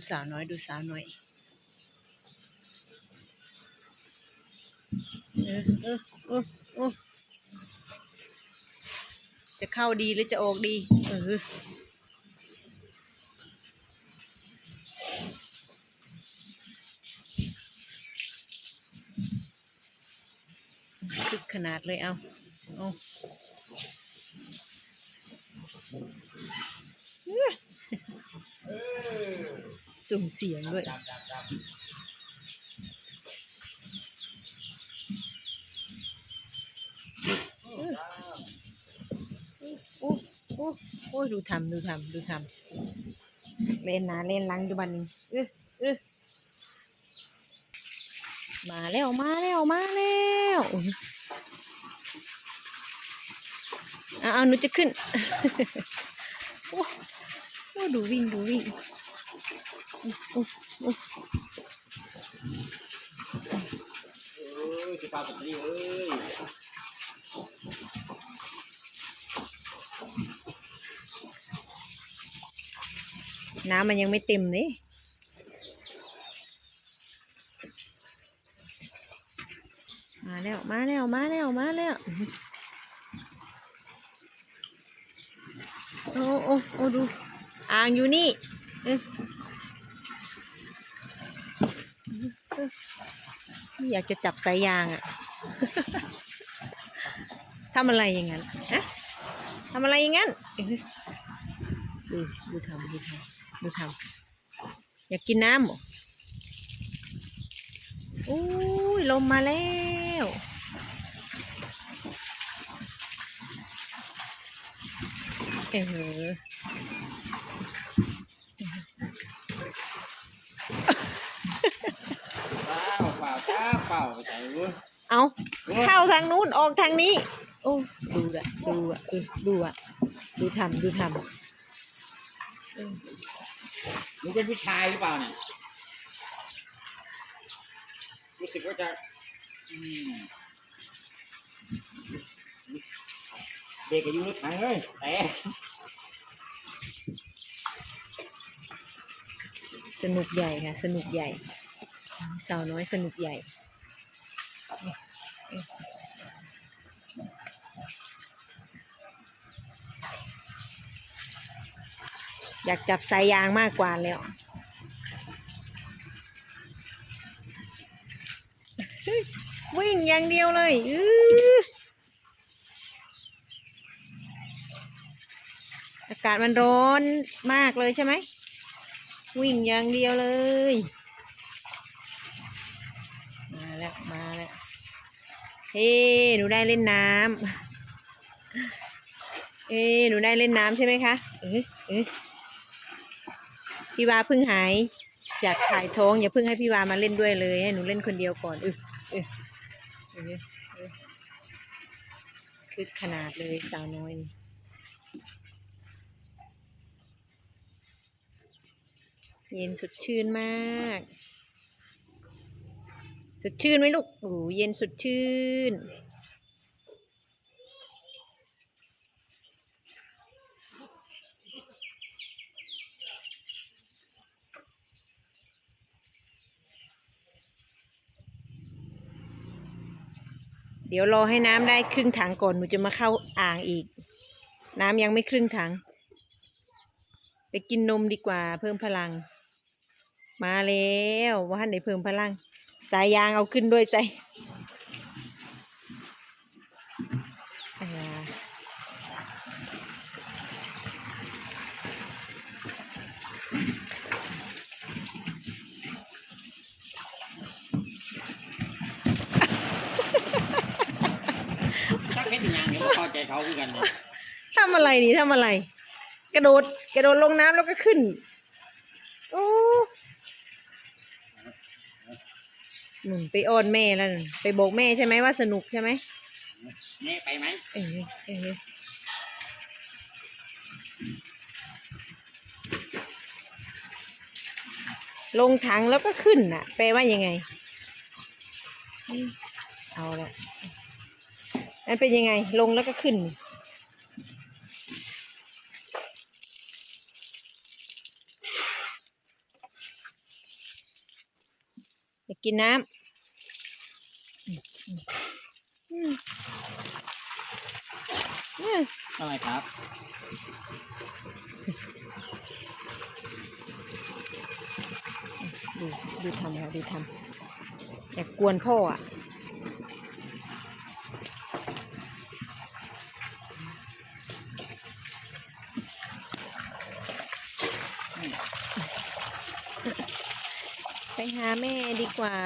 ดูสาวน้อยดูสาวน้อยเออเออเออเออจะเข้าดีหรือจะออกดี เออคึกขนาดเลยเอาเอาเอื้อ สุ่มเสียงด้วย โอ้โอ้โอ้ยดูทำดูทำดูทำเล่นหนาเล่นหลังดูบันนี้เออเออมาแล้ว มาแล้ว มาแล้วอุ๊ยเอาเอาหนูจะขึ้น โอ้โอ้ดูวิ่ง ดูวิ่ง จะปลาแบบนี้เอ้ยน้ำมันยังไม่เต็มเลยมาแล้ว มาแล้ว มาแล้ว มาแล้ว โอ้โอ้โอ้ดู อ่างอยู่นี่เอ้ยเอยากจะจับสายยางอะทำอะไรอย่างนั้นฮะทำอะไรอย่างนั้นเอ้ยดูดูทำดูทำดูทำอยากกินน้ำหรออุ้ยลมมาแล้วเออ เปล่า เปล่าจ้าเปล่าไปใจเว้ยเอาเข้าทางนู้นออกทางนี้ โอ้ดูอะดูอะเออดูอะดูทำดูทำเออมึงเป็นผู้ชายหรือเปล่าเนี่ยรู้สึกว่าจะอืมเด็กอายุรถถังเลยแต่สนุกใหญ่ค่ะ สนุกใหญ่ สาวน้อยสนุกใหญ่ อยากจับสายยางมากกว่าแล้ววิ่งอย่างเดียวเลยอื้ออากาศมันร้อนมากเลยใช่ไหม วิ่งอย่างเดียวเลย มาแล้ว มาแล้ว เฮ้หนูได้เล่นน้ำเอ้หนูได้เล่นน้ำใช่ไหมคะ เอ้เอ้ พี่วาเพิ่งหายจากถ่ายท้องอย่าเพิ่งให้พี่วามาเล่นด้วยเลยให้หนูเล่นคนเดียวก่อนอึเออเออเออขนาดเลยสาวน้อยนี่เย็นสดชื่นมาก สดชื่นไหมลูกโอ้เย็นสดชื่น เดี๋ยวรอให้น้ำได้ครึ่งถังก่อนหนูจะมาเข้าอ่างอีก น้ำยังไม่ครึ่งถัง ไปกินนมดีกว่า เพิ่มพลัง มาแล้วว่าไหนเพิ่มพลัง สายยางเอาขึ้นด้วยใจอ่า ถ้าแค่ติดงานเดี๋ยวไม่พอใจเขาคือกันเนี่ยทำอะไรนี่ทำอะไร กระโดด กระโดดลงน้ำแล้วก็ขึ้น โอ้หนุนไปอ้อนแม่แล้วนั่นไปบอกแม่ใช่ไหมว่าสนุกใช่ไหมแม่ไปไหมเออเออลงถังแล้วก็ขึ้นน่ะ แปลว่ายังไงอืมเอาละ นั่นเป็นยังไง ลงแล้วก็ขึ้น อยากกินน้ำอืมอืมอืมอะไรครับ ดูดูทำค่ะดูทำอยากกวนพ่ออะ ไปหาแม่ดีกว่า